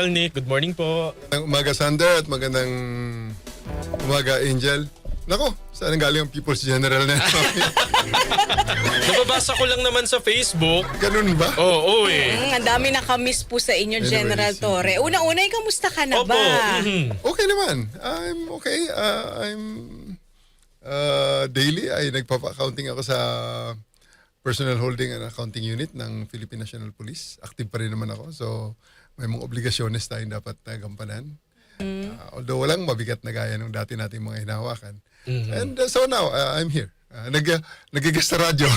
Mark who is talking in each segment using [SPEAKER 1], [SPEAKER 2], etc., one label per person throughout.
[SPEAKER 1] General Nick. Good morning po.
[SPEAKER 2] Magandang umaga, Sander, at magandang umaga, Angel. Nako, saan galing ang People's General na?
[SPEAKER 1] Nababasa ko lang naman sa Facebook.
[SPEAKER 2] Ganun ba?
[SPEAKER 1] Oo, oh, eh.
[SPEAKER 3] Mm, ang dami nakamiss po sa inyo,
[SPEAKER 2] Anyway,
[SPEAKER 3] General
[SPEAKER 2] si-
[SPEAKER 3] Torre. Una-una, eh, kamusta ka na
[SPEAKER 1] Opo.
[SPEAKER 3] ba?
[SPEAKER 1] mhm.
[SPEAKER 2] Okay naman. I'm okay. Uh, I'm uh, daily ay nagpapa-accounting ako sa personal holding and accounting unit ng Philippine National Police. Active pa rin naman ako. So, may mga obligasyones tayong dapat uh, gampanan. Uh, although walang mabigat na gaya nung dati nating mga hinahawakan. And uh, so now, uh, I'm here. Uh, nag, nagigas sa radyo.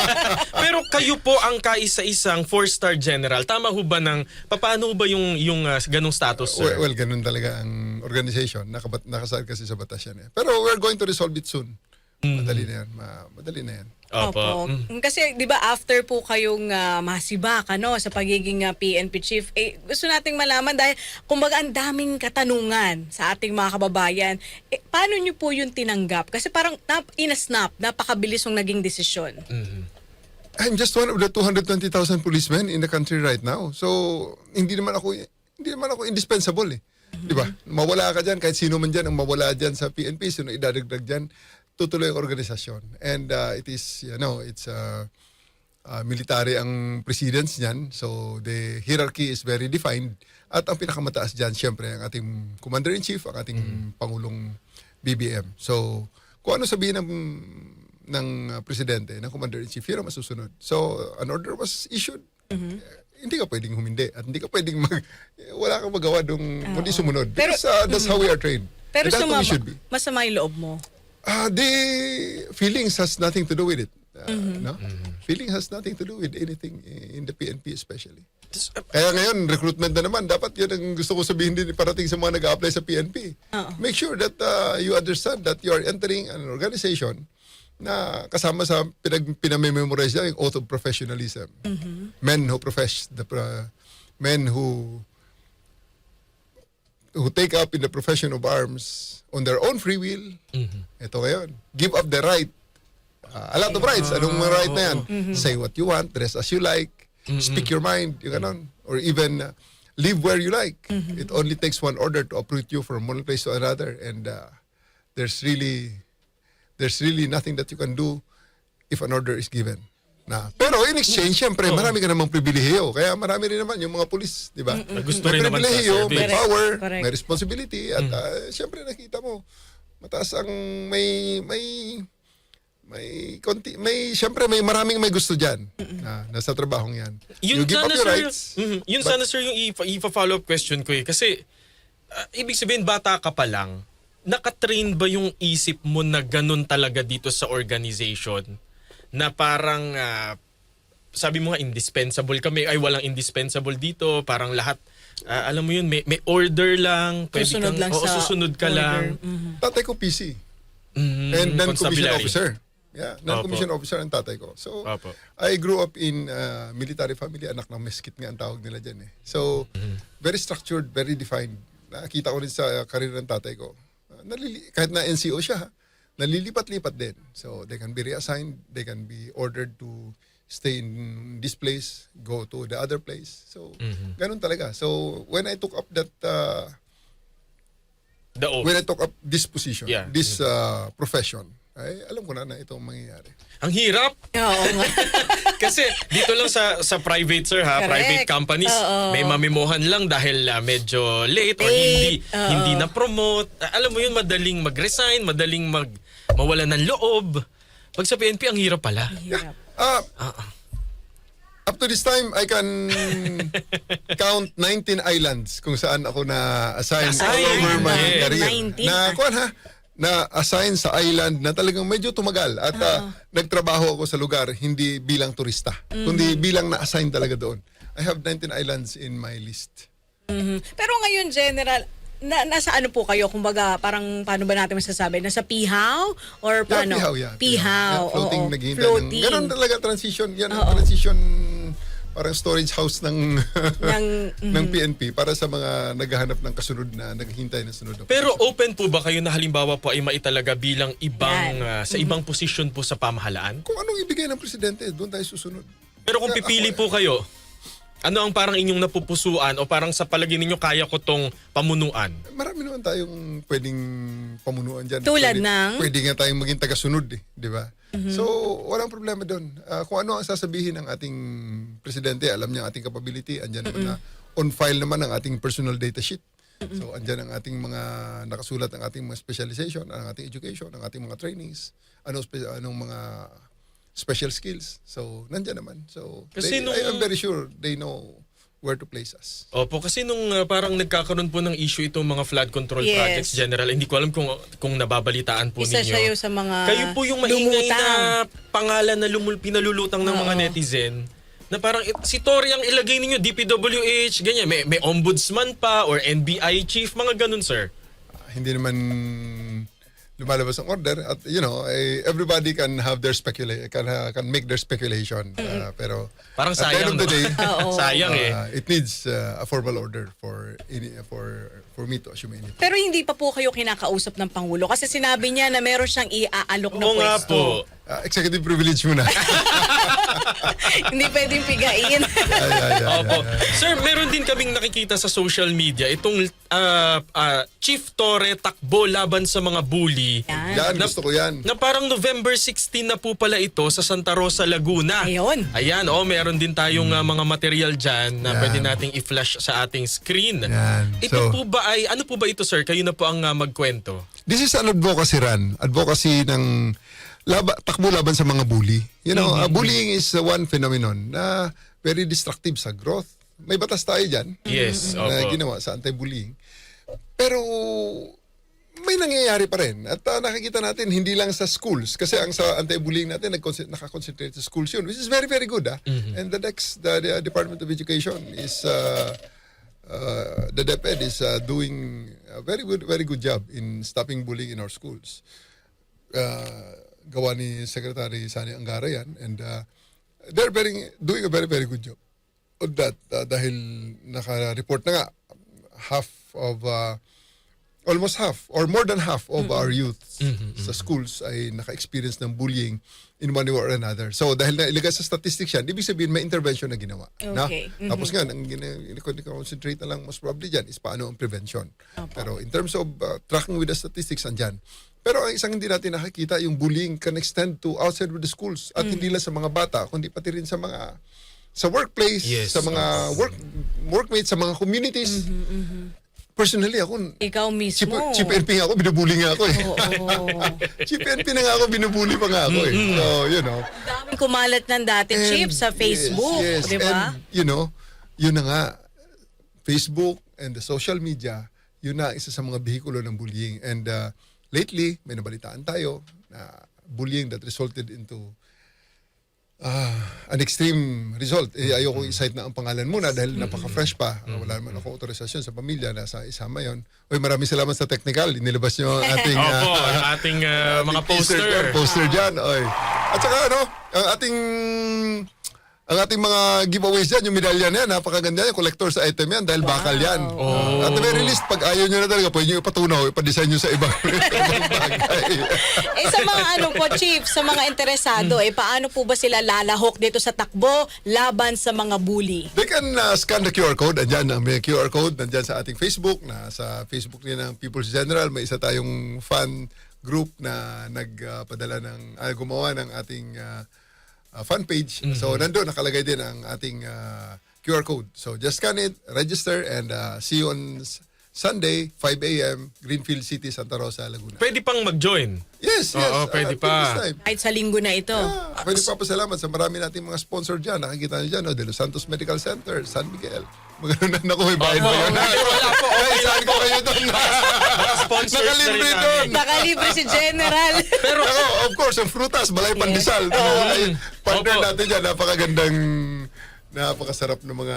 [SPEAKER 1] Pero kayo po ang kaisa-isang four-star general. Tama ho ba ng, paano ba yung, yung ah, ganong status, sir?
[SPEAKER 2] Well, well, ganun talaga ang organization. Nakabat, nakasal kasi sa batas yan eh. Pero we're going to resolve it soon. Madali na yan. Ma- madali na yan.
[SPEAKER 1] Opo. Mm.
[SPEAKER 3] Mm, Kasi 'di ba after po kayong uh, masibak ano sa pagiging ah, PNP chief, eh, gusto nating malaman dahil kumbaga ang daming katanungan sa ating mga kababayan. Eh, paano niyo po yung tinanggap? Kasi parang nap, in a snap, napakabilis ng naging desisyon.
[SPEAKER 2] I'm just one of the 220,000 policemen in the country right now. So, hindi naman ako hindi naman ako indispensable eh. 'Di ba? Mawala ka diyan kahit sino man diyan ang mawala diyan sa PNP, sino idadagdag diyan, tutuloy ang organisasyon. And uh, it is, you know, it's uh, uh, military ang precedence niyan. So, the hierarchy is very defined. At ang pinakamataas diyan, syempre, ang ating Commander-in-Chief, ang ating Pangulong BBM. So, kung ano sabihin ng ng uh, presidente, ng commander-in-chief, yun ang masusunod. So, an order was issued. Eh, hindi ka pwedeng humindi at hindi ka pwedeng mag... wala kang magawa dong hindi sumunod.
[SPEAKER 3] Pero-
[SPEAKER 2] Because uh, that's how we are trained.
[SPEAKER 3] Pero sumama, masama yung loob mo.
[SPEAKER 2] Uh, the feelings has nothing to do with it. Uh, no? Feeling has nothing to do with anything in the PNP especially.
[SPEAKER 1] Ah,
[SPEAKER 2] Kaya ngayon, recruitment na naman. Dapat yun ang gusto ko sabihin din parating sa mga nag-apply sa PNP.
[SPEAKER 3] Oo.
[SPEAKER 2] Make sure that uh, you understand that you are entering an organization na kasama sa pinag pinamememorize niya yung oath of professionalism. Men who profess the pro- men who who take up in the profession of arms on their own free will. Ito ngayon. Give up the right. Uh, a lot of rights. Anong mga right na yan? Say what you want, dress as you like, speak your mind, yung ganon. Or even uh, live where you like. It only takes one order to uproot you from one place to another. And uh, there's really there's really nothing that you can do if an order is given. Na. Pero in exchange, syempre, marami ka namang pribilehiyo. Kaya marami rin naman yung mga pulis, di ba?
[SPEAKER 1] Gusto
[SPEAKER 2] may
[SPEAKER 1] rin naman sa
[SPEAKER 2] pribilehiyo, may
[SPEAKER 1] service.
[SPEAKER 2] power,
[SPEAKER 3] Correct.
[SPEAKER 2] may responsibility, at uh, syempre nakita mo, mataas ang may may may konti may syempre may maraming may gusto diyan na nasa trabahong 'yan. you give up
[SPEAKER 1] sana,
[SPEAKER 2] your
[SPEAKER 1] sir,
[SPEAKER 2] rights.
[SPEAKER 1] mhm, yun
[SPEAKER 2] but-
[SPEAKER 1] sana sir yung ipa- ipa-follow up question ko eh. Kasi, ah, ibig sabihin, bata ka pa lang, nakatrain ba yung isip mo na ganun talaga dito sa organization? Na parang, ah, sabi mo nga, indispensable kami. Ay, walang indispensable dito. Parang lahat, ah, alam mo yun, may, may order lang. Pwede
[SPEAKER 3] Susunod
[SPEAKER 1] kang,
[SPEAKER 3] lang
[SPEAKER 1] oo,
[SPEAKER 3] sa
[SPEAKER 1] susunod ka
[SPEAKER 3] order.
[SPEAKER 1] lang.
[SPEAKER 3] Mhm.
[SPEAKER 2] Tatay ko PC
[SPEAKER 1] Mhm,
[SPEAKER 2] and non-commissioned
[SPEAKER 1] constabulary.
[SPEAKER 2] officer. Yeah, non-commissioned officer ang tatay ko. So,
[SPEAKER 1] Opo.
[SPEAKER 2] I grew up in uh, military family, anak ng meskit nga ang tawag nila dyan eh. So, very structured, very defined. Nakita ko rin sa career ng tatay ko. Uh, nalili- kahit na NCO siya, ha, nalilipat-lipat din. So, they can be reassigned, they can be ordered to stay in this place, go to the other place. So, ganun talaga. So, when I took up that, uh,
[SPEAKER 1] The oath.
[SPEAKER 2] when I took up this position,
[SPEAKER 1] Yeah.
[SPEAKER 2] this uh, profession, ay alam ko na na ito ang mangyayari.
[SPEAKER 1] Ang hirap.
[SPEAKER 3] Oo nga.
[SPEAKER 1] Kasi dito lang sa sa private sir ha,
[SPEAKER 3] Correct.
[SPEAKER 1] private companies,
[SPEAKER 3] Oo.
[SPEAKER 1] may mamimohan lang dahil ah, medyo late, or
[SPEAKER 3] Late.
[SPEAKER 1] hindi
[SPEAKER 3] Oo.
[SPEAKER 1] hindi na promote. alam mo yun, madaling mag-resign, madaling mag mawala ng loob. Pag sa PNP ang hirap pala.
[SPEAKER 3] Hirap.
[SPEAKER 2] Ah,
[SPEAKER 1] Ah, ah.
[SPEAKER 2] Up to this time, I can count 19 islands kung saan ako na-assign all over my
[SPEAKER 1] Yeah.
[SPEAKER 2] career.
[SPEAKER 3] 19,
[SPEAKER 2] Na, kuwan ha, na-assign sa island na talagang medyo tumagal at ah, nagtrabaho ako sa lugar hindi bilang turista, kundi bilang na-assign talaga doon. I have 19 islands in my list.
[SPEAKER 3] Mhm. Pero ngayon, General, na, nasa ano po kayo? Kumbaga, parang paano ba natin masasabi? Nasa pihaw? Or
[SPEAKER 2] Yeah,
[SPEAKER 3] paano?
[SPEAKER 2] pihaw, yeah.
[SPEAKER 3] Pihaw,
[SPEAKER 2] Yeah, floating,
[SPEAKER 3] oo.
[SPEAKER 2] naghihintay
[SPEAKER 3] Floating.
[SPEAKER 2] Ng, ganun talaga transition. Yan ang transition parang storage house ng
[SPEAKER 3] Ng-
[SPEAKER 2] ng PNP para sa mga naghahanap ng kasunod na naghihintay ng sunod. na
[SPEAKER 1] Pero open po ba kayo na halimbawa po ay maitalaga bilang ibang
[SPEAKER 3] Yan.
[SPEAKER 1] ah, sa ibang posisyon po sa pamahalaan?
[SPEAKER 2] kung anong ibigay ng presidente, doon tayo susunod.
[SPEAKER 1] Pero kung pipili po kayo, Ano ang parang inyong napupusuan o parang sa palagay ninyo kaya ko tong pamunuan?
[SPEAKER 2] Marami naman tayong pwedeng pamunuan dyan.
[SPEAKER 3] Tulad
[SPEAKER 2] pwede,
[SPEAKER 3] ng? Mm-hmm.
[SPEAKER 2] Pwede nga tayong maging tagasunod eh, di ba? So, walang problema doon. Ah, kung ano ang sasabihin ng ating presidente, alam niya ang ating capability, andyan naman na on file naman ang ating personal data sheet. So, andyan ang ating mga nakasulat ang ating mga specialization, ang ating education, ang ating mga trainings, ano spe- anong mga special skills. So, nandyan naman. So,
[SPEAKER 1] Kasi
[SPEAKER 2] they,
[SPEAKER 1] nung-
[SPEAKER 2] I am very sure they know where to place us.
[SPEAKER 1] Opo, kasi nung uh, parang nagkakaroon po ng issue itong mga flood control
[SPEAKER 3] Yes.
[SPEAKER 1] projects general, hindi ko alam kung kung nababalitaan po
[SPEAKER 3] Isa
[SPEAKER 1] ninyo.
[SPEAKER 3] siya yung sa mga
[SPEAKER 1] Kayo po yung maingay
[SPEAKER 3] lumutang.
[SPEAKER 1] na pangalan na lumul, pinalulutang ng mga
[SPEAKER 3] Oo.
[SPEAKER 1] netizen na parang it- si Tori ang ilagay ninyo, DPWH, ganyan. May, may ombudsman pa or NBI chief, mga ganun, sir.
[SPEAKER 2] hindi naman lumalabas ang order at you know eh, everybody can have their specula can uh, can make their speculation Uh, pero
[SPEAKER 1] Parang
[SPEAKER 2] at the end
[SPEAKER 1] sayang,
[SPEAKER 2] of the day.
[SPEAKER 1] Sayang eh.
[SPEAKER 2] uh, it needs uh, a formal order for ini- for for me to assume anything
[SPEAKER 3] Pero hindi pa po kayo kinakausap ng Pangulo kasi sinabi niya na meron siyang iaalok na
[SPEAKER 1] Oo nga
[SPEAKER 3] pwesto.
[SPEAKER 1] po.
[SPEAKER 2] Uh, executive privilege muna
[SPEAKER 3] hindi pwedeng pigain.
[SPEAKER 2] Ay, ay, ay,
[SPEAKER 1] Opo.
[SPEAKER 2] ay, ay.
[SPEAKER 1] Sir, meron din kaming nakikita sa social media itong ah, ah, Chief Torre takbo laban sa mga bully.
[SPEAKER 3] Yan.
[SPEAKER 2] yan gusto ko yan
[SPEAKER 1] Na parang November 16 na po pala ito sa Santa Rosa, Laguna.
[SPEAKER 3] Ayun.
[SPEAKER 1] Ayan, oh, meron din tayong ah, mga material dyan na
[SPEAKER 2] Yan.
[SPEAKER 1] pwede nating i-flash sa ating screen.
[SPEAKER 2] Yan.
[SPEAKER 1] Ito
[SPEAKER 2] So-
[SPEAKER 1] po ba ay, ano po ba ito sir? Kayo na po ang ah, magkwento.
[SPEAKER 2] This is an advocacy run. Advocacy ng laba, takbo laban sa mga bully. You know, uh, bullying is uh, one phenomenon na very destructive sa growth. May batas tayo dyan
[SPEAKER 1] Yes,
[SPEAKER 2] na
[SPEAKER 1] opo.
[SPEAKER 2] ginawa sa anti-bullying. Pero may nangyayari pa rin. At uh, nakikita natin, hindi lang sa schools. Kasi ang sa anti-bullying natin, nakakonsentrate sa schools yun, which is very, very good. Ah. And the next, the, the Department of Education is, uh, uh, the DepEd is uh, doing a very good, very good job in stopping bullying in our schools. Uh, gawa ni Secretary Sani Angara yan. And uh, they're very, doing a very, very good job on that. Uh, dahil naka-report na nga, half of, uh, almost half, or more than half of our youth sa schools ay naka-experience ng bullying in one way or another. So dahil nailagay sa statistics yan, ibig sabihin may intervention na ginawa. na?
[SPEAKER 3] Okay. Mhm.
[SPEAKER 2] Tapos nga, ang concentrate na lang most probably dyan is paano ang prevention. Pero in terms of uh, tracking with the statistics, andyan. Pero ang isang hindi natin nakikita, yung bullying can extend to outside of the schools. At hindi lang sa mga bata, kundi pati rin sa mga sa workplace,
[SPEAKER 1] Yes.
[SPEAKER 2] sa mga work workmates, sa mga communities. Personally, ako,
[SPEAKER 3] Ikaw
[SPEAKER 2] Chief,
[SPEAKER 3] mismo.
[SPEAKER 2] Chief NP nga ako, binubuli nga ako eh.
[SPEAKER 3] Oo.
[SPEAKER 2] Chief NP na nga ako, binubuli pa nga ako eh. So, you know.
[SPEAKER 3] Daming kumalat ng dati,
[SPEAKER 2] And-
[SPEAKER 3] Chief, sa Facebook.
[SPEAKER 2] yes, yes.
[SPEAKER 3] Di ba?
[SPEAKER 2] And, you know, yun na nga, Facebook and the social media, yun na isa sa mga behikulo ng bullying. And uh, lately, may nabalitaan tayo na bullying that resulted into ah, an extreme result. Eh, ayoko i-cite na ang pangalan muna dahil napaka-fresh pa. Ah, Wala naman ako autorisasyon sa pamilya na sa isama yon. Uy, maraming salamat sa technical. Inilabas nyo ang ating...
[SPEAKER 1] Opo, ang ating ah, mga poster.
[SPEAKER 2] dyan, poster dyan. Oy. At saka ano, ang ating ang ating mga giveaways dyan, yung medalya na yan, napakaganda yan, collector's item yan dahil bakal yan.
[SPEAKER 1] Oh.
[SPEAKER 2] At the very least, pag ayaw nyo na talaga, pwede nyo ipatunaw, ipadesign nyo sa ibang, ibang bagay.
[SPEAKER 3] eh sa mga ano po, Chief, sa mga interesado, eh paano po ba sila lalahok dito sa takbo laban sa mga bully?
[SPEAKER 2] They can uh, scan the QR code. Andyan ang may QR code. Nandyan sa ating Facebook. Na sa Facebook din ng People's General. May isa tayong fan group na nagpadala ng, ah, gumawa ng ating uh, uh, fan page. So, nandun nakalagay din ang ating uh, QR code. So, just scan it, register, and uh, see you on Sunday, 5 a.m., Greenfield City, Santa Rosa, Laguna.
[SPEAKER 1] Pwede pang mag-join.
[SPEAKER 2] Yes, yes.
[SPEAKER 1] Oo, pwede
[SPEAKER 2] uh,
[SPEAKER 1] pa.
[SPEAKER 3] Kahit sa linggo na ito.
[SPEAKER 2] Ah, pwede pa pasalamat sa marami nating mga sponsor dyan. Nakikita nyo dyan, no? De Los Santos Medical Center, San Miguel. Magano na naku, may bayad ba yun?
[SPEAKER 1] wala po. Okay
[SPEAKER 2] Ay, saan
[SPEAKER 1] lang
[SPEAKER 2] ko kayo doon?
[SPEAKER 1] Sponsors na rin
[SPEAKER 2] Nakalibre
[SPEAKER 1] namin.
[SPEAKER 2] doon.
[SPEAKER 3] Nakalibre si General.
[SPEAKER 2] Pero of course, ang frutas, balay pandesal. Ay, partner
[SPEAKER 1] Opo.
[SPEAKER 2] natin dyan, napakagandang napakasarap ng mga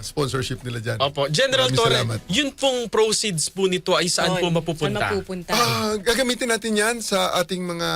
[SPEAKER 2] sponsorship nila dyan.
[SPEAKER 1] Opo, General
[SPEAKER 2] Maraming
[SPEAKER 1] Torre,
[SPEAKER 2] salamat.
[SPEAKER 1] yun pong proceeds po nito ay saan po
[SPEAKER 3] Oy,
[SPEAKER 1] mapupunta?
[SPEAKER 3] Saan mapupunta?
[SPEAKER 2] Ah, gagamitin natin yan sa ating mga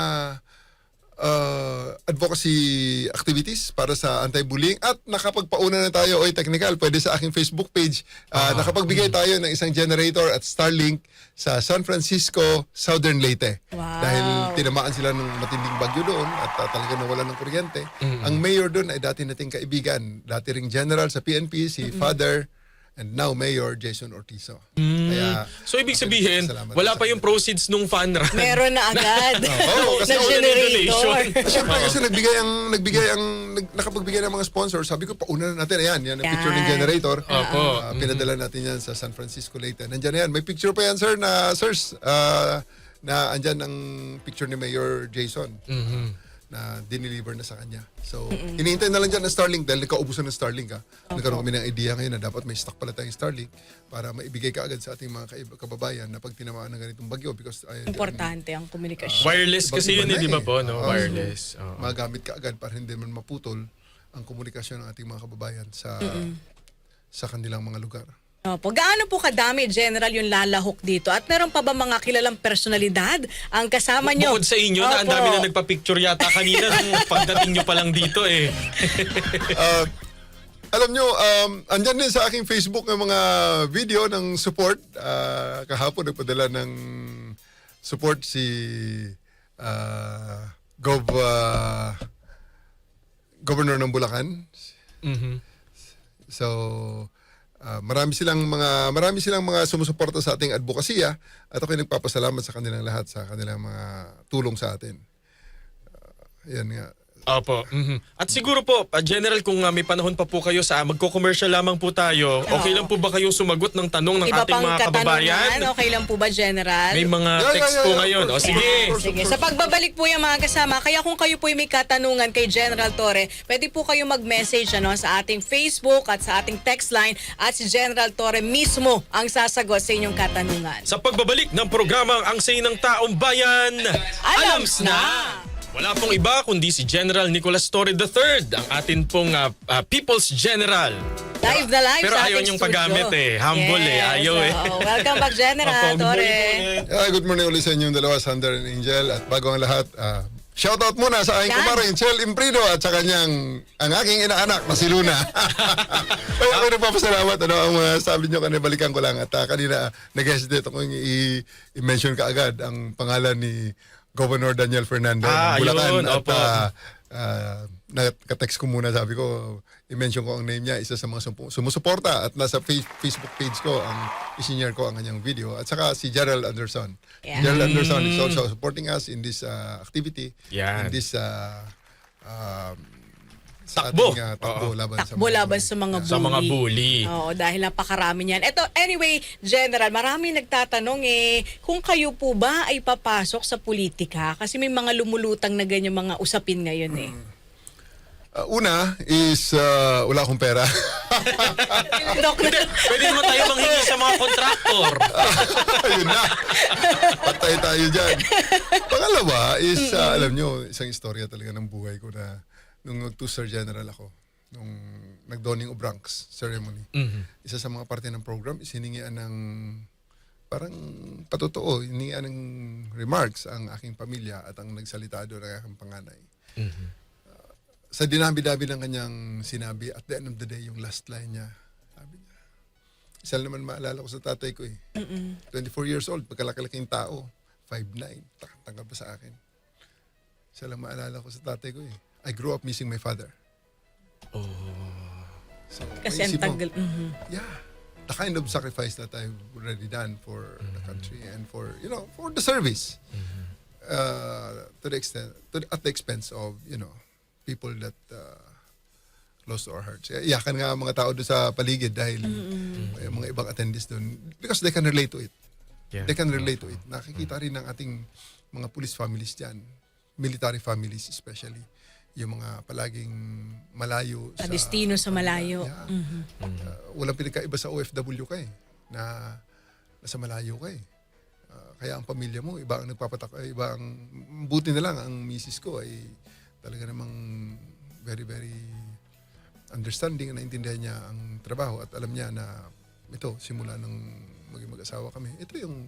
[SPEAKER 2] uh, advocacy activities para sa anti-bullying at nakapagpauna na tayo, oy technical, pwede sa aking Facebook page. Uh, nakapagbigay tayo ng isang generator at Starlink sa San Francisco, Southern Leyte.
[SPEAKER 3] Wow.
[SPEAKER 2] Dahil tinamaan sila ng matinding bagyo doon at uh, talaga nawala ng kuryente. Ang mayor doon ay dati nating kaibigan, dati ring general sa PNP, si Father and now Mayor Jason Ortizo. Kaya
[SPEAKER 1] So ibig sabihin, wala pa yung proceeds nung fun run.
[SPEAKER 3] Meron na agad.
[SPEAKER 2] Oo, kasi
[SPEAKER 3] na
[SPEAKER 1] donation.
[SPEAKER 2] Siyempre kasi nagbigay ang nagbigay ang nag, nakapagbigay ng mga sponsor. Sabi ko pauna na natin. Ayan, yan ang picture ng
[SPEAKER 3] Yan.
[SPEAKER 2] generator.
[SPEAKER 1] Opo.
[SPEAKER 2] Ah, pinadala natin yan sa San Francisco Leyte. Nandiyan na yan. May picture pa yan, sir, na sirs, ah, na andyan ang picture ni Mayor Jason. Na dineliver na sa kanya. So, hinihintay na lang dyan ng Starlink dahil nagkaubusan ng Starlink. Ha. Nagkaroon kami ng idea ngayon na dapat may stock pala tayong Starlink para maibigay ka agad sa ating mga kababayan na pag tinamaan ng ganitong bagyo because ay,
[SPEAKER 3] Importante ang komunikasyon.
[SPEAKER 1] Wireless kasi yun, eh, di ba
[SPEAKER 2] eh.
[SPEAKER 1] po? No?
[SPEAKER 2] Oo.
[SPEAKER 1] Wireless. Oo.
[SPEAKER 2] magamit ka agad para hindi man maputol ang komunikasyon ng ating mga kababayan sa sa kanilang mga lugar.
[SPEAKER 3] Opo. Gaano po kadami, General, yung lalahok dito? At meron pa ba mga kilalang personalidad ang kasama nyo?
[SPEAKER 1] Bukod sa inyo, na ang dami na nagpa-picture yata kanina nung pagdating nyo pa lang dito eh.
[SPEAKER 2] Uh, alam nyo, um, andyan din sa aking Facebook ng mga video ng support. Uh, kahapon nagpadala ng support si uh, Gov, uh, Governor ng Bulacan,
[SPEAKER 1] Mhm.
[SPEAKER 2] So ah, marami silang mga marami silang mga sumusuporta sa ating advokasya at ako'y nagpapasalamat sa kanilang lahat sa kanilang mga tulong sa atin. Ah, yan nga.
[SPEAKER 1] Opo. mhm. At siguro po, uh, General, kung uh, may panahon pa po kayo sa magko-commercial lamang po tayo, okay lang po ba kayong sumagot ng tanong ng
[SPEAKER 3] Iba
[SPEAKER 1] ating
[SPEAKER 3] pang
[SPEAKER 1] mga kababayan?
[SPEAKER 3] katanungan, okay lang po ba, General?
[SPEAKER 1] May mga
[SPEAKER 2] Yeah, yeah,
[SPEAKER 1] text
[SPEAKER 2] yeah,
[SPEAKER 1] po
[SPEAKER 2] yeah,
[SPEAKER 1] ngayon. O sige.
[SPEAKER 3] Sige, sa pagbabalik po yung mga kasama, kaya kung kayo po may katanungan kay General Torre, pwede po kayo mag-message ano, sa ating Facebook at sa ating text line at si General Torre mismo ang sasagot sa inyong katanungan.
[SPEAKER 1] Sa pagbabalik ng programang Ang Say ng Taong Bayan,
[SPEAKER 3] Alams na!
[SPEAKER 1] Wala pong iba kundi si General Nicolas Torre III, ang atin pong uh, uh, People's General.
[SPEAKER 3] Live na live
[SPEAKER 1] Pero
[SPEAKER 3] sa
[SPEAKER 1] ayaw
[SPEAKER 3] ating
[SPEAKER 1] niyong paggamit eh. Humble eh. Ayaw eh.
[SPEAKER 3] oo. welcome back, General
[SPEAKER 1] Opo, good
[SPEAKER 3] Torre.
[SPEAKER 2] Yeah, good morning ulit sa inyong dalawa, Sander and Angel. At bago ang lahat, ah, shoutout muna sa aking
[SPEAKER 3] Yan.
[SPEAKER 2] kumarin, Chel Imprido at sa kanyang, ang aking inaanak na si Luna. Kaya ako nagpapasalamat. Ano, ang mga sabi nyo kanina, balikan ko lang. At ah, kanina, nag-hesitate ako yung i- i-mention ka agad ang pangalan ni Governor Daniel Fernandez
[SPEAKER 1] Ah,
[SPEAKER 2] ng Bulacan.
[SPEAKER 1] ayun,
[SPEAKER 2] at
[SPEAKER 1] opo.
[SPEAKER 2] ah, ah, nakatext ko muna, sabi ko, i-mention ko ang name niya, isa sa mga sumusuporta at nasa fa- Facebook page ko, ang isinyer ko ang kanyang video. At saka si Gerald Anderson.
[SPEAKER 3] Yeah.
[SPEAKER 2] Gerald Anderson is also supporting us in this ah, activity,
[SPEAKER 1] Yan.
[SPEAKER 2] in this ah, um, sa
[SPEAKER 1] Takbo.
[SPEAKER 2] ating ah, takbo
[SPEAKER 1] Oo.
[SPEAKER 2] laban sa
[SPEAKER 3] Takbo
[SPEAKER 2] mga
[SPEAKER 3] laban sa mga bully.
[SPEAKER 1] Sa mga bully.
[SPEAKER 3] Oo, dahil napakarami niyan. Ito, anyway, General, marami nagtatanong eh, kung kayo po ba ay papasok sa politika? Kasi may mga lumulutang na ganyan mga usapin ngayon eh.
[SPEAKER 2] Ah, una is ah, wala akong pera.
[SPEAKER 3] Dok,
[SPEAKER 1] Hindi, pwede naman tayo manghingi sa mga kontraktor.
[SPEAKER 2] Ayun na. Patay tayo dyan. Pangalawa is, ah, alam nyo, isang istorya talaga ng buhay ko na nung nag-two-star general ako, nung nag-donning of ranks ceremony. Isa sa mga parte ng program is hiningian ng parang patotoo, hiningian ng remarks ang aking pamilya at ang nagsalita doon ang aking panganay. Ah, sa dinami-dami ng kanyang sinabi, at the end of the day, yung last line niya, sabi niya, isa naman maalala ko sa tatay ko eh. 24 years old, pagkalaki-laking tao, 5'9", tangkap pa sa akin. Isa lang maalala ko sa tatay ko eh. I grew up missing my father. Oh. So,
[SPEAKER 3] kasi ang
[SPEAKER 2] maisip mo,
[SPEAKER 3] tagal. Mhm.
[SPEAKER 2] yeah, the kind of sacrifice that I've already done for the country and for, you know, for the service. Uh, to the extent, to the- at the expense of, you know, people that uh, close to our hearts. Kaya Iyakan nga mga tao doon sa paligid dahil may mga ibang attendees doon because they can relate to it.
[SPEAKER 1] Yeah.
[SPEAKER 2] They can relate to it. Nakikita rin ng ating mga police families dyan, military families especially, yung mga palaging malayo
[SPEAKER 3] Sa destino sa malayo.
[SPEAKER 2] Yeah.
[SPEAKER 3] Mhm.
[SPEAKER 2] Uh, walang pinagkaiba sa OFW ka eh, na nasa malayo ka eh. Uh, kaya ang pamilya mo, iba ang nagpapatak, iba ang, buti na lang ang misis ko ay talaga namang very, very understanding na naintindihan niya ang trabaho at alam niya na ito, simula nung maging mag-asawa kami, ito yung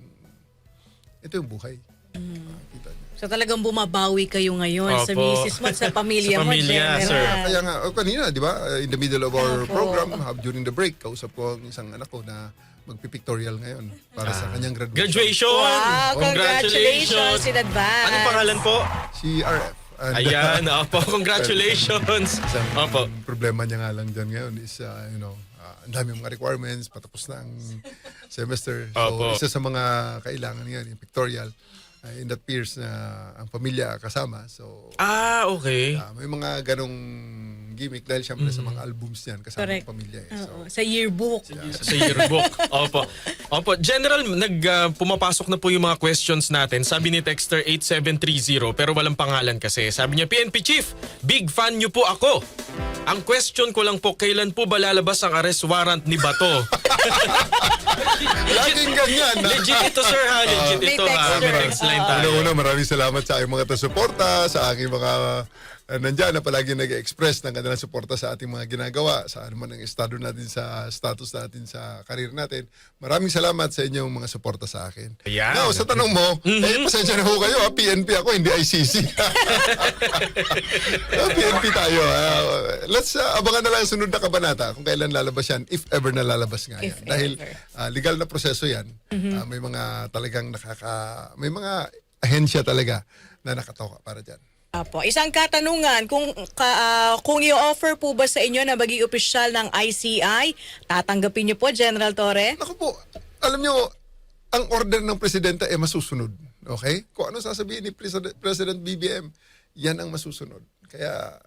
[SPEAKER 2] ito yung buhay. Makikita niyo.
[SPEAKER 3] So talagang bumabawi kayo ngayon sa
[SPEAKER 1] Opo.
[SPEAKER 3] misis mo at sa pamilya
[SPEAKER 1] Sa
[SPEAKER 3] mo,
[SPEAKER 1] pamilya,
[SPEAKER 3] General.
[SPEAKER 1] sir.
[SPEAKER 2] Kaya nga, oh, kanina, di ba, uh, in the middle of our
[SPEAKER 3] Opo.
[SPEAKER 2] program, uh, during the break, kausap ko ang isang anak ko na magpipictorial ngayon para sa kanyang graduation.
[SPEAKER 1] Graduation!
[SPEAKER 3] Wow, congratulations in advance.
[SPEAKER 1] Anong pangalan po?
[SPEAKER 2] Si RF. And,
[SPEAKER 1] Ayan, opo, congratulations.
[SPEAKER 2] Isang
[SPEAKER 1] Opo.
[SPEAKER 2] problema niya nga lang dyan ngayon is, uh, you know, uh, ang dami mga requirements, patapos na ang semester. So,
[SPEAKER 1] Opo.
[SPEAKER 2] isa sa mga kailangan niya, yung pictorial, uh, in that peers na ang pamilya kasama. So,
[SPEAKER 1] Ah, okay.
[SPEAKER 2] uh, may mga ganong gimmick dahil siyempre sa mga albums niyan kasama
[SPEAKER 3] Correct.
[SPEAKER 2] ang pamilya. Eh. So,
[SPEAKER 3] Oo, sa yearbook.
[SPEAKER 1] sa yearbook. Opo. Opo. General, nag ah, pumapasok na po yung mga questions natin. Sabi ni Texter 8730 pero walang pangalan kasi. Sabi niya, PNP Chief, big fan niyo po ako. Ang question ko lang po, kailan po ba lalabas ang arrest warrant ni Bato?
[SPEAKER 2] Laging ganyan. na-
[SPEAKER 1] Legit ito, sir, ha? Legit
[SPEAKER 3] May
[SPEAKER 1] ito, ha?
[SPEAKER 3] texter.
[SPEAKER 1] May text line tayo.
[SPEAKER 2] Una-una, maraming salamat sa aking mga taga-suporta, sa aking mga uh, nandyan na palagi nag-express ng kanilang suporta sa ating mga ginagawa, sa ano man ang estado natin sa status natin sa karir natin. Maraming salamat sa inyong mga suporta sa akin.
[SPEAKER 1] Ayan.
[SPEAKER 2] Now, sa tanong mo, eh, pasensya na ho kayo, ha? PNP ako, hindi ICC. Ah, PNP tayo. ah. let's uh, abangan na lang ang sunod na kabanata kung kailan lalabas yan, if ever na lalabas nga yan.
[SPEAKER 3] If
[SPEAKER 2] Dahil
[SPEAKER 3] ever.
[SPEAKER 2] Ah, legal na proseso 'yan. Ah, may mga talagang nakaka may mga ahensya talaga na nakatoka para diyan.
[SPEAKER 3] Apo, isang katanungan, kung ka, ah, kung i-offer po ba sa inyo na maging opisyal ng ICI, tatanggapin niyo po, General Torre?
[SPEAKER 2] Naku po, alam nyo, ang order ng presidente ay masusunod. Okay? Kung ano sasabihin ni President, President BBM, yan ang masusunod. Kaya,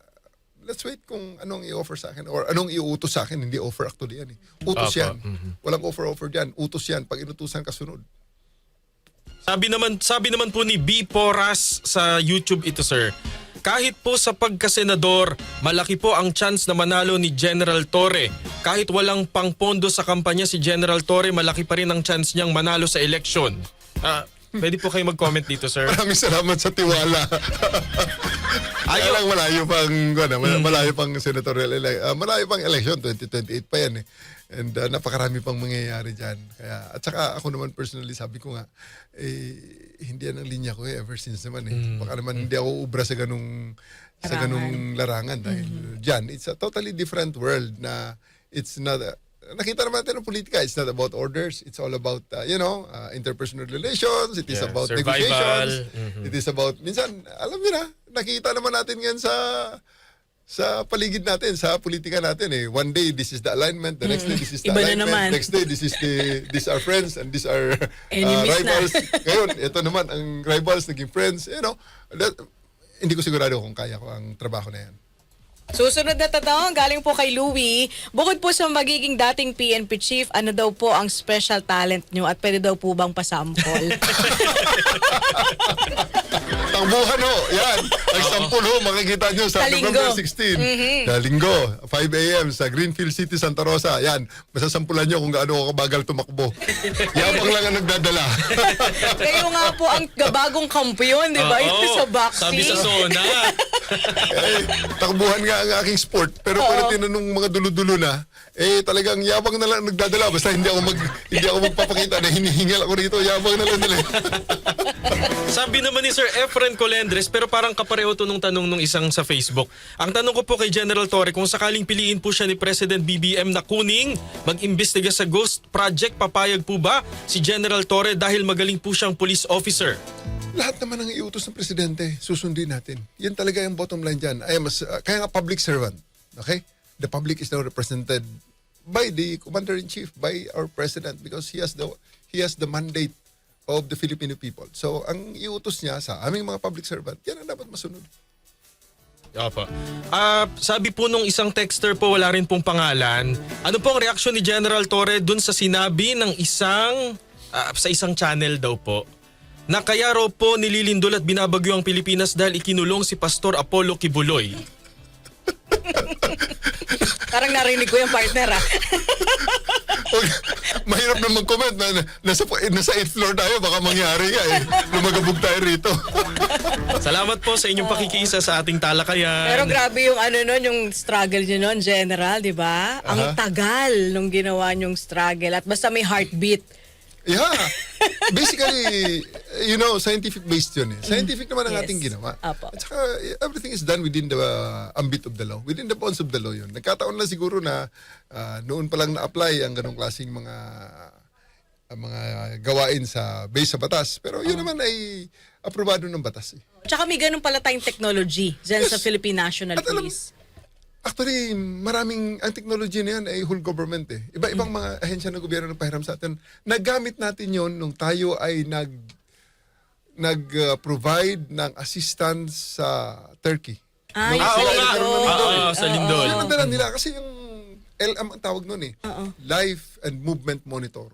[SPEAKER 2] let's wait kung anong i-offer sa akin or anong iuutos sa akin. Hindi offer actually yan eh. Utos
[SPEAKER 1] Apo,
[SPEAKER 2] yan. Walang offer-offer dyan. Utos yan. Pag inutusan, kasunod.
[SPEAKER 1] Sabi naman sabi naman po ni B Poras sa YouTube ito sir. Kahit po sa pagkasenador, malaki po ang chance na manalo ni General Torre. Kahit walang pangpondo sa kampanya si General Torre, malaki pa rin ang chance niyang manalo sa election. Ah, pwede po kayo mag-comment dito, sir.
[SPEAKER 2] Maraming salamat sa tiwala. Ayaw lang malayo pang ano, malayo pang senatorial ele- ah, malayo pang election 2028 pa yan eh. And ah, napakarami pang mangyayari diyan. Kaya at saka ako naman personally sabi ko nga eh hindi yan ang linya ko eh ever since naman eh.
[SPEAKER 1] Mm.
[SPEAKER 2] Baka naman hindi ako ubra sa ganung sa ganung larangan dahil
[SPEAKER 1] Mm-hmm.
[SPEAKER 2] diyan it's a totally different world na it's not a- nakita naman natin ang politika it's not about orders it's all about uh, you know uh, interpersonal relations it is
[SPEAKER 1] Yeah,
[SPEAKER 2] about
[SPEAKER 1] survival.
[SPEAKER 2] negotiations
[SPEAKER 1] Mhm.
[SPEAKER 2] It is about, minsan, alam niyo na, nakita naman natin yan sa sa paligid natin, sa politika natin eh. One day, this is the alignment. The next day, this is the
[SPEAKER 3] Iba na
[SPEAKER 2] alignment.
[SPEAKER 3] naman.
[SPEAKER 2] Next day, this is the, these are friends and these are uh,
[SPEAKER 3] Enemies na.
[SPEAKER 2] rivals. Ngayon, ito naman, ang rivals naging friends. You know, that, hindi ko sigurado kung kaya ko ang trabaho na yan.
[SPEAKER 3] Susunod na tanong, galing po kay Louie. Bukod po sa magiging dating PNP chief, ano daw po ang special talent nyo at pwede daw po bang pasampol?
[SPEAKER 2] Tangbuhan ho, yan. Nagsampul ho, makikita nyo sa
[SPEAKER 3] Sa linggo.
[SPEAKER 2] November 16. Sa linggo, 5 a.m. sa Greenfield City, Santa Rosa. Yan, masasampulan nyo kung gaano ako kabagal tumakbo. Yabang lang ang nagdadala.
[SPEAKER 3] Kayo nga po ang bagong kampiyon, di ba?
[SPEAKER 1] Oo,
[SPEAKER 3] Ito sa boxing.
[SPEAKER 1] Sabi sa zona.
[SPEAKER 2] eh, takbuhan nga ang aking sport. Pero pag tinanong mga dulo-dulo na, eh talagang yabang na lang ang nagdadala. Basta hindi ako mag hindi ako magpapakita na hinihingal ako rito. Yabang na lang nila.
[SPEAKER 1] Sabi naman ni Sir Efren Colendres, pero parang kapareho to nung tanong nung isang sa Facebook. Ang tanong ko po kay General Torre, kung sakaling piliin po siya ni President BBM na kuning mag-imbestiga sa Ghost Project, papayag po ba si General Torre dahil magaling po siyang police officer?
[SPEAKER 2] Lahat naman ng iutos ng presidente, susundin natin. Yan talaga yung bottom line dyan. I am a, kaya nga public servant. Okay? The public is now represented by the commander-in-chief, by our president because he has the he has the mandate of the Filipino people. So, ang iutos niya sa aming mga public servant, yan ang dapat masunod.
[SPEAKER 1] Opo. Ah, sabi po nung isang texter po, wala rin pong pangalan. Ano po ang reaksyon ni General Torre dun sa sinabi ng isang, ah, sa isang channel daw po, na kaya raw po nililindol at binabagyo ang Pilipinas dahil ikinulong si Pastor Apollo Kibuloy.
[SPEAKER 3] Parang narinig ko yung partner, ah.
[SPEAKER 2] Mahirap na mag-comment na, na nasa, nasa 8th floor tayo, baka mangyari nga eh. Lumagabog tayo rito.
[SPEAKER 1] Salamat po sa inyong pakikiisa sa ating talakayan.
[SPEAKER 3] Pero grabe yung ano nun, yung struggle nyo nun, General, di ba? Ang tagal nung ginawa nyong struggle at basta may heartbeat.
[SPEAKER 2] Yeah. Basically, you know, scientific based yun eh. Scientific naman ang
[SPEAKER 3] Yes.
[SPEAKER 2] ating ginawa.
[SPEAKER 3] Apo.
[SPEAKER 2] At saka, everything is done within the uh, ambit of the law. Within the bounds of the law yun. Nagkataon lang siguro na uh, noon pa lang na-apply ang ganong klaseng mga ang mga gawain sa base sa batas. Pero yun naman ay aprobado ng batas eh.
[SPEAKER 3] Tsaka may ganun pala tayong technology dyan sa
[SPEAKER 2] Yes.
[SPEAKER 3] Philippine National
[SPEAKER 2] At alam-
[SPEAKER 3] Police.
[SPEAKER 2] Actually, maraming, ang technology na yan ay whole government eh. Iba-ibang mga ahensya ng gobyerno ng pahiram sa atin. Nagamit natin yon nung tayo ay nag nag-provide ng assistance sa Turkey.
[SPEAKER 1] Ah,
[SPEAKER 3] sa
[SPEAKER 1] oo
[SPEAKER 2] sila
[SPEAKER 1] nga.
[SPEAKER 2] nagkaroon ng
[SPEAKER 1] Oo,
[SPEAKER 2] lindol.
[SPEAKER 1] oo, sa lindol.
[SPEAKER 2] Yun ang dala nila kasi yung LM ang tawag nun eh. Life and Movement Monitor.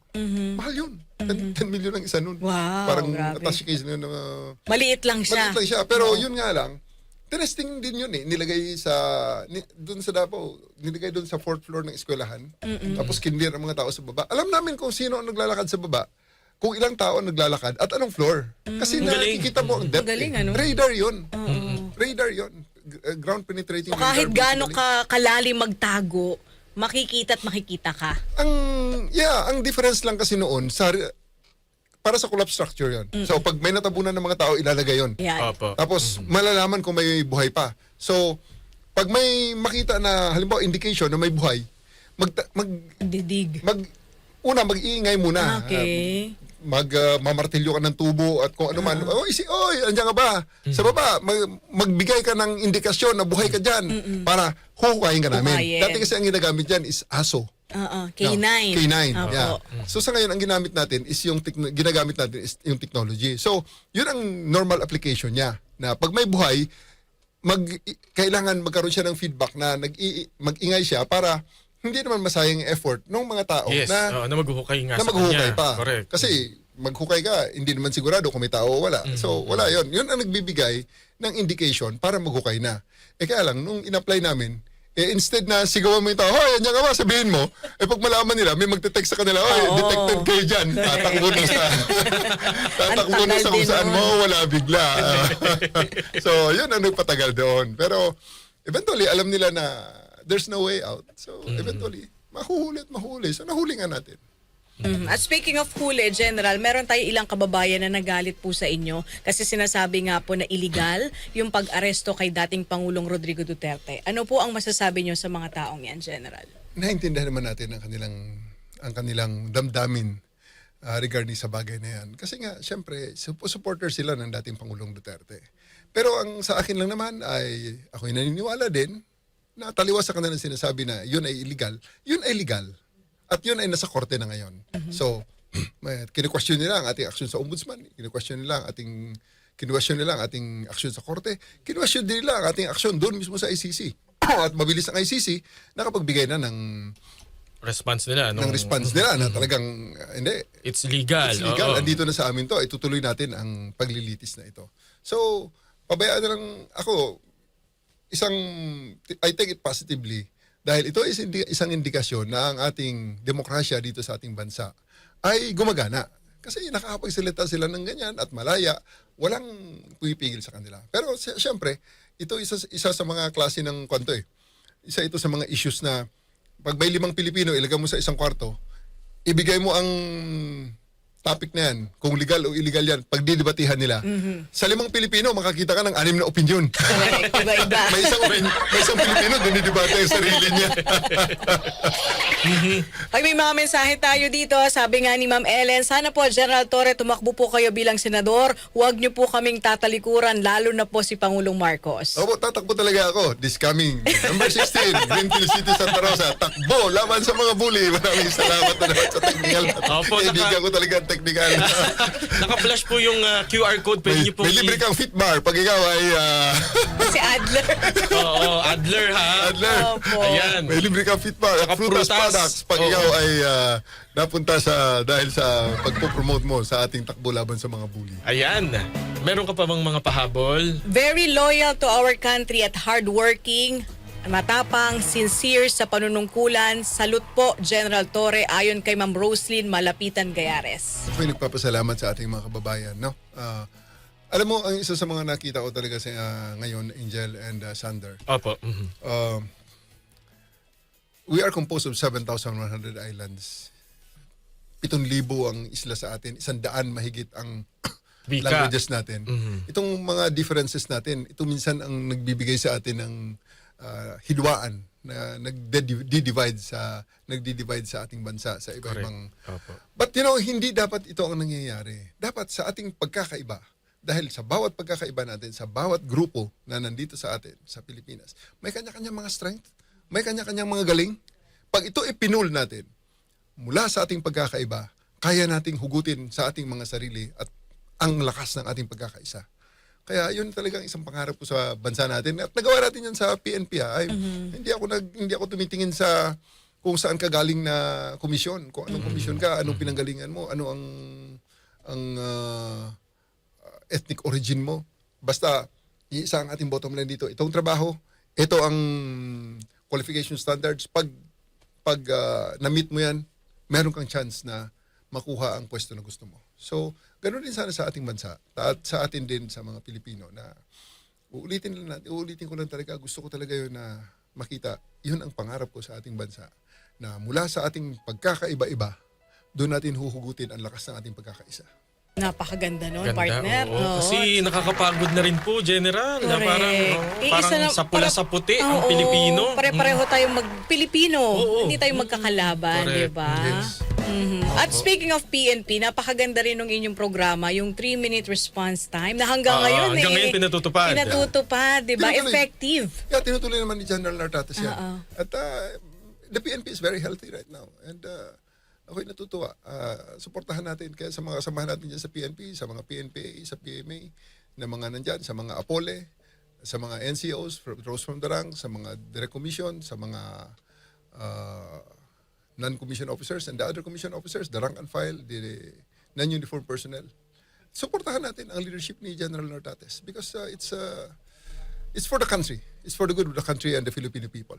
[SPEAKER 2] Mahal yun. 10, 10 million ang isa nun.
[SPEAKER 3] Mm-hmm. Wow,
[SPEAKER 2] Parang
[SPEAKER 3] grabe.
[SPEAKER 2] attache case na na uh,
[SPEAKER 3] Maliit lang siya.
[SPEAKER 2] Maliit lang siya. Pero yun nga lang, testing din yun eh. Nilagay sa, ni, doon sa Davao, nilagay doon sa fourth floor ng eskwelahan. Tapos kindir ang mga tao sa baba. Alam namin kung sino ang naglalakad sa baba, kung ilang tao ang naglalakad, at anong floor. Kasi
[SPEAKER 1] Ang galing.
[SPEAKER 2] nakikita mo ang depth.
[SPEAKER 3] Ang galing,
[SPEAKER 2] eh.
[SPEAKER 3] ano?
[SPEAKER 2] Radar yun. Radar yun. G- uh, ground penetrating
[SPEAKER 3] O kahit
[SPEAKER 2] radar,
[SPEAKER 3] gaano
[SPEAKER 2] basically.
[SPEAKER 3] ka kalalim magtago, makikita at makikita ka.
[SPEAKER 2] Ang, yeah, ang difference lang kasi noon, sa, para sa collapse structure yun. So pag may natabunan ng mga tao, ilalagay.
[SPEAKER 3] Yan.
[SPEAKER 1] Opo.
[SPEAKER 2] Tapos malalaman kung may buhay pa. So pag may makita na halimbawa indication na may buhay, mag mag
[SPEAKER 3] Didig.
[SPEAKER 2] mag una mag-iingay muna.
[SPEAKER 3] Okay.
[SPEAKER 2] mag uh, mamartilyo ka ng tubo at kung ano man. Oy, si oy, andiyan ka ba? Sa baba, mag- magbigay ka ng indikasyon na buhay ka diyan para huhukayin ka namin.
[SPEAKER 3] Hukayin.
[SPEAKER 2] Dati kasi ang ginagamit diyan is aso.
[SPEAKER 3] Oo,
[SPEAKER 2] No,
[SPEAKER 3] K9.
[SPEAKER 2] K9,
[SPEAKER 3] Opo.
[SPEAKER 2] yeah. So sa ngayon, ang ginamit natin is yung, ginagamit natin is yung technology. So, yun ang normal application niya. Na pag may buhay, mag, kailangan magkaroon siya ng feedback na nag mag-ingay siya para hindi naman masayang effort ng mga tao
[SPEAKER 1] Yes,
[SPEAKER 2] na,
[SPEAKER 1] oo, na maghuhukay nga
[SPEAKER 2] na
[SPEAKER 1] sa
[SPEAKER 2] maghuhukay
[SPEAKER 1] kanya.
[SPEAKER 2] pa.
[SPEAKER 1] Correct.
[SPEAKER 2] Kasi maghukay ka, hindi naman sigurado kung may tao o wala. So,
[SPEAKER 1] Mm-hmm.
[SPEAKER 2] wala yon Yun ang nagbibigay ng indication para maghukay na. Eh kaya lang, nung in-apply namin, eh instead na sigawan mo yung tao, hoy, andiyan ka ba, sabihin mo, eh pag malaman nila, may magte-text sa kanila, hoy,
[SPEAKER 3] Oo.
[SPEAKER 2] detected kayo dyan. Tatakbo na sa, tatakbo na
[SPEAKER 3] tagal
[SPEAKER 2] sa kung
[SPEAKER 3] din
[SPEAKER 2] saan
[SPEAKER 3] nun.
[SPEAKER 2] mo, wala bigla. so, yun ang nagpatagal doon. Pero, eventually, alam nila na there's no way out. So,
[SPEAKER 1] Mm-hmm.
[SPEAKER 2] eventually, mahuhuli at mahuli. So, nahuli nga natin.
[SPEAKER 3] Mhm. At speaking of huli, General, meron tayo ilang kababayan na nagalit po sa inyo kasi sinasabi nga po na illegal yung pag-aresto kay dating Pangulong Rodrigo Duterte. Ano po ang masasabi nyo sa mga taong yan, General?
[SPEAKER 2] naintindihan naman natin ang kanilang ang kanilang damdamin ah, regarding sa bagay na yan. Kasi nga, syempre, sup- supporter sila ng dating Pangulong Duterte. Pero ang sa akin lang naman ay ako'y naniniwala din na taliwas sa kanilang sinasabi na yun ay illegal. Yun ay legal. At yun ay nasa korte na ngayon. So, may- kine-question nila ang ating aksyon sa ombudsman. Kine-question nila ang ating kine-question nila ang ating aksyon sa korte. Kine-question din nila ang ating aksyon doon mismo sa ICC. At mabilis ang ICC, nakapagbigay na ng,
[SPEAKER 1] Response nila.
[SPEAKER 2] ng
[SPEAKER 1] nung-
[SPEAKER 2] response nila na talagang, uh, hindi,
[SPEAKER 1] It's legal.
[SPEAKER 2] it's legal.
[SPEAKER 1] oo.
[SPEAKER 2] Andito na sa amin to. Itutuloy natin ang paglilitis na ito. So, pabayaan na lang ako, isang, I take it positively dahil ito is indi- isang indikasyon na ang ating demokrasya dito sa ating bansa ay gumagana. Kasi nakakapagsalita sila ng ganyan at malaya, walang pumipigil sa kanila. Pero si- siyempre, ito isa, isa sa mga klase ng kwanto eh. Isa ito sa mga issues na pag may limang Pilipino, ilagay mo sa isang kwarto, ibigay mo ang topic na yan, kung legal o illegal yan, pag didebatihan nila. Sa limang Pilipino, makakita ka ng anim na opinion.
[SPEAKER 3] Correct. Iba-iba.
[SPEAKER 2] may isang may isang Pilipino dinidebate yung sarili niya.
[SPEAKER 3] Ay, may mga mensahe tayo dito. Sabi nga ni Ma'am Ellen, sana po General Torre tumakbo po kayo bilang senador. Huwag niyo po kaming tatalikuran, lalo na po si Pangulong Marcos.
[SPEAKER 2] Opo, tatakbo talaga ako this coming number 16, Greenfield City, Santa Rosa. Takbo, laban sa mga bully. Maraming salamat na naman sa technical.
[SPEAKER 1] Opo, naka-
[SPEAKER 2] Kaibigan ko talaga ang technical.
[SPEAKER 1] Naka-flash po yung ah, QR code. Pwede niyo pong
[SPEAKER 2] may libre kang fit bar pag ikaw ay ah,
[SPEAKER 3] Si Adler.
[SPEAKER 1] Oo, Adler ha.
[SPEAKER 2] Adler.
[SPEAKER 3] Opo.
[SPEAKER 1] Ayan.
[SPEAKER 2] May libre kang fit bar at
[SPEAKER 1] Saka
[SPEAKER 2] frutas products pag
[SPEAKER 1] Oo.
[SPEAKER 2] ikaw ay ah, napunta sa dahil sa pagpo-promote mo sa ating takbo laban sa mga bully.
[SPEAKER 1] Ayan. Meron ka pa bang mga pahabol?
[SPEAKER 3] Very loyal to our country at hardworking, matapang, sincere sa panunungkulan. Salute po, General Torre, ayon kay Ma'am Roslyn Malapitan Gayares.
[SPEAKER 2] Ako'y nagpapasalamat sa ating mga kababayan. No? Ah, alam mo, ang isa sa mga nakita ko talaga sa ah, ngayon, Angel and ah, Sander,
[SPEAKER 1] Opo. mhm.
[SPEAKER 2] um, we are composed of 7,100 islands. 7,000 ang isla sa atin, isang daan mahigit ang
[SPEAKER 1] Wika.
[SPEAKER 2] languages natin. Itong mga differences natin, ito minsan ang nagbibigay sa atin ng ah, hidwaan na nagdi-divide sa nagdi-divide sa ating bansa sa iba-ibang. But you know, hindi dapat ito ang nangyayari. Dapat sa ating pagkakaiba, dahil sa bawat pagkakaiba natin, sa bawat grupo na nandito sa atin, sa Pilipinas, may kanya-kanyang mga strength, may kanya-kanyang mga galing. Pag ito ipinul natin, mula sa ating pagkakaiba, kaya nating hugutin sa ating mga sarili at ang lakas ng ating pagkakaisa. Kaya yun talagang isang pangarap ko sa bansa natin at nagawa natin yan sa PNP ha. Ay, hindi ako nag hindi ako tumitingin sa kung saan ka galing na komisyon, kung anong komisyon ka, anong pinanggalingan mo, ano ang ang ah, ethnic origin mo. Basta iisa ang ating bottom line dito. Itong trabaho, ito ang qualification standards. Pag pag ah, na-meet mo yan, meron kang chance na makuha ang pwesto na gusto mo. So, ganoon din sana sa ating bansa at sa atin din sa mga Pilipino na uulitin lang natin, uulitin ko lang talaga, gusto ko talaga yun na makita, yun ang pangarap ko sa ating bansa na mula sa ating pagkakaiba-iba, doon natin huhugutin ang lakas ng ating pagkakaisa.
[SPEAKER 3] Napakaganda nun,
[SPEAKER 1] Ganda,
[SPEAKER 3] partner.
[SPEAKER 1] oo.
[SPEAKER 3] Oo.
[SPEAKER 1] Kasi nakakapagod na rin po, General. Na
[SPEAKER 3] Correct.
[SPEAKER 1] parang, oh,
[SPEAKER 3] Eh,
[SPEAKER 1] parang
[SPEAKER 3] isa lang-
[SPEAKER 1] sa pula
[SPEAKER 3] para-
[SPEAKER 1] sa puti ang
[SPEAKER 3] Oo,
[SPEAKER 1] Pilipino.
[SPEAKER 3] Pare-pareho tayong mag-Pilipino.
[SPEAKER 1] Oo.
[SPEAKER 3] Hindi tayo magkakalaban,
[SPEAKER 1] Correct.
[SPEAKER 3] di ba?
[SPEAKER 2] Yes.
[SPEAKER 3] Mhm. At speaking of PNP, napakaganda rin ng inyong programa, yung 3-minute response time na hanggang
[SPEAKER 1] Ah,
[SPEAKER 3] ngayon
[SPEAKER 1] hanggang
[SPEAKER 3] eh,
[SPEAKER 1] ngayon pinatutupad.
[SPEAKER 3] Pinatutupad, di ba?
[SPEAKER 2] Tinutuloy.
[SPEAKER 3] Effective.
[SPEAKER 2] Yeah, tinutuloy naman ni General Nartates yan.
[SPEAKER 3] Oo.
[SPEAKER 2] At uh, the PNP is very healthy right now. And uh, ako'y natutuwa. Uh, suportahan natin kaya sa mga kasamahan natin dyan sa PNP, sa mga PNPA, sa PMA, na mga nandyan, sa mga APOLE, sa mga NCOs, from, Rose from the Rank, sa mga Direct Commission, sa mga uh, non-commission officers and the other commission officers, the rank and file, the non-uniform personnel. Suportahan natin ang leadership ni General Nartates because uh, it's uh, it's for the country. It's for the good of the country and the Filipino people.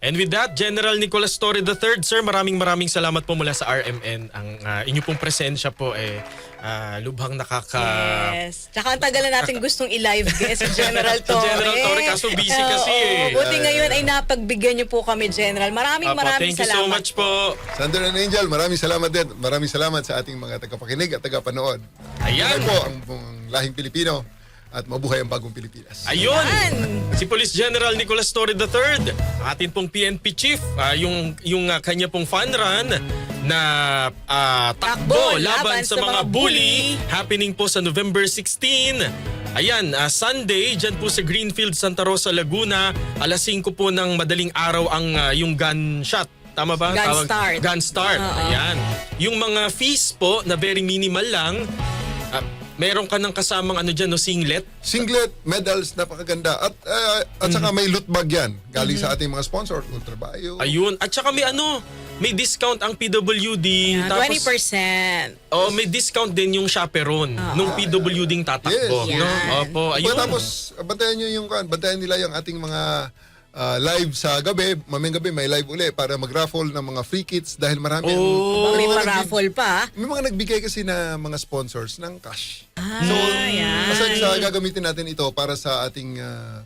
[SPEAKER 1] And with that, General Nicolas Torre III, sir, maraming maraming salamat po mula sa RMN. Ang uh, inyo pong presensya po eh ah, lubhang nakaka...
[SPEAKER 3] Yes. Tsaka ang tagal na natin gustong i-live guest si General Torre.
[SPEAKER 1] General Torre, kaso busy kasi
[SPEAKER 3] Oo,
[SPEAKER 1] eh.
[SPEAKER 3] Buti ngayon ay napagbigyan niyo po kami, General. Maraming
[SPEAKER 1] Apo,
[SPEAKER 3] maraming
[SPEAKER 1] thank you
[SPEAKER 3] salamat.
[SPEAKER 1] so much po.
[SPEAKER 2] Sander and Angel, maraming salamat din. Maraming salamat sa ating mga tagapakinig at tagapanood.
[SPEAKER 1] Ayan.
[SPEAKER 2] Tunay po ang, ang lahing Pilipino at mabuhay ang bagong Pilipinas.
[SPEAKER 1] Ayun! Si Police General Nicolas Torre III, atin pong PNP Chief, ah, yung, yung ah, kanya pong fun run na ah, takbo, laban, sa, mga bully, happening po sa November 16. Ayan, ah, Sunday, dyan po sa Greenfield, Santa Rosa, Laguna, alas 5 po ng madaling araw ang ah, yung gunshot. Tama ba?
[SPEAKER 3] Gun start.
[SPEAKER 1] Gun start.
[SPEAKER 3] Oo.
[SPEAKER 1] Ayan. Yung mga fees po na very minimal lang, ah, meron ka ng kasamang ano dyan, no, singlet.
[SPEAKER 2] Singlet, medals, napakaganda. At uh, at saka may loot bag yan. Galing sa ating mga sponsor, Ultra Bio.
[SPEAKER 1] Ayun. At saka may ano, may discount ang PWD.
[SPEAKER 3] Yan,
[SPEAKER 1] tapos,
[SPEAKER 3] 20%.
[SPEAKER 1] Oh, may discount din yung chaperon nung PWD tatakbo.
[SPEAKER 2] Yes.
[SPEAKER 1] No?
[SPEAKER 3] Yan.
[SPEAKER 1] Opo, ayun.
[SPEAKER 2] Tapos, bantayan nyo yung, kan, bantayan nila yung ating mga ah, live sa gabi. Mamayang gabi may live uli para mag-raffle ng mga free kits dahil marami ang-
[SPEAKER 1] Oh.
[SPEAKER 3] May
[SPEAKER 2] mga nagbi-
[SPEAKER 3] pa-raffle pa.
[SPEAKER 2] May mga nagbigay kasi na mga sponsors ng cash.
[SPEAKER 3] Ah,
[SPEAKER 2] So,
[SPEAKER 3] yan.
[SPEAKER 2] aside sa gagamitin natin ito para sa ating ah,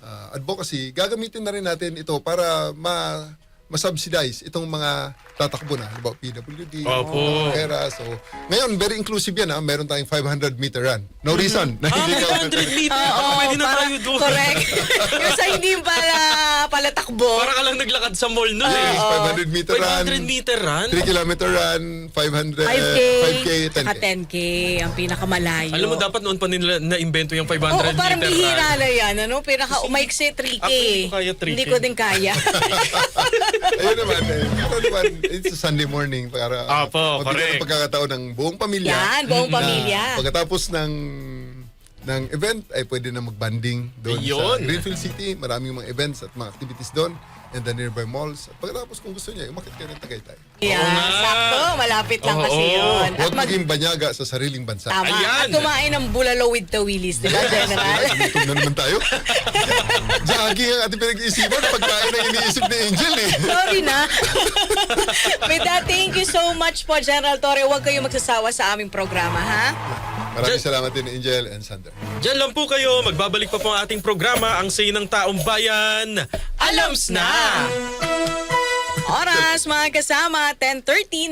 [SPEAKER 2] ah, advocacy, gagamitin na rin natin ito para ma ma-subsidize itong mga tatakbo na, halimbawa PWD,
[SPEAKER 1] Opo.
[SPEAKER 2] era. So, ngayon, very inclusive yan ha. Meron tayong 500 meter run. No reason. na
[SPEAKER 1] Ah,
[SPEAKER 2] hindi ka-
[SPEAKER 1] 100 meter.
[SPEAKER 3] Oo,
[SPEAKER 1] Baka pwede na
[SPEAKER 3] para-
[SPEAKER 1] tayo doon.
[SPEAKER 3] Correct. yung sa hindi pala palatakbo.
[SPEAKER 1] Para ka lang naglakad sa mall nun
[SPEAKER 2] Yes,
[SPEAKER 1] eh.
[SPEAKER 2] 500 meter run.
[SPEAKER 1] 500 meter run?
[SPEAKER 2] 3 kilometer run, 500,
[SPEAKER 3] 5K,
[SPEAKER 2] 5K, 10K.
[SPEAKER 3] saka 10K, ang pinakamalayo.
[SPEAKER 1] Alam mo, dapat noon pa nila na-invento yung 500
[SPEAKER 3] Oo, parang
[SPEAKER 1] meter
[SPEAKER 3] bihira
[SPEAKER 1] run.
[SPEAKER 3] na yan. Ano? Pinaka umaiksi 3K.
[SPEAKER 1] Ako hindi ko kaya 3K.
[SPEAKER 3] Hindi ko din kaya.
[SPEAKER 2] Ayun naman, eh. Ito naman, it's a Sunday morning para
[SPEAKER 1] Apo,
[SPEAKER 2] magbigay
[SPEAKER 1] correct.
[SPEAKER 2] ng pagkakataon ng buong pamilya.
[SPEAKER 3] Yan, buong
[SPEAKER 2] na
[SPEAKER 3] pamilya.
[SPEAKER 2] pagkatapos ng ng event ay pwede na mag-banding doon sa. Greenfield City. Maraming mga events at mga activities doon and the nearby malls. At pagkatapos kung gusto niya, umakit kayo ng Tagaytay.
[SPEAKER 3] Yan,
[SPEAKER 1] nga.
[SPEAKER 3] sakto. Malapit lang
[SPEAKER 1] Oo.
[SPEAKER 3] kasi yun. At
[SPEAKER 2] Huwag
[SPEAKER 3] mag-
[SPEAKER 2] maging banyaga sa sariling bansa.
[SPEAKER 3] Tama.
[SPEAKER 1] Ayan.
[SPEAKER 3] At kumain ng bulalo with tawilis, di ba, General?
[SPEAKER 2] Gutom na naman tayo. Jogging ang ating pinag-iisipan. Pagkain ang iniisip ni Angel eh.
[SPEAKER 3] Sorry na. With that, thank you so much po, General Torre. Huwag kayong magsasawa sa aming programa, ha?
[SPEAKER 2] Maraming salamat din Angel and Sander.
[SPEAKER 1] Diyan lang po kayo. Magbabalik pa po ang ating programa, ang say ng taong bayan. Alams na!
[SPEAKER 3] Oras, mga kasama, 10.13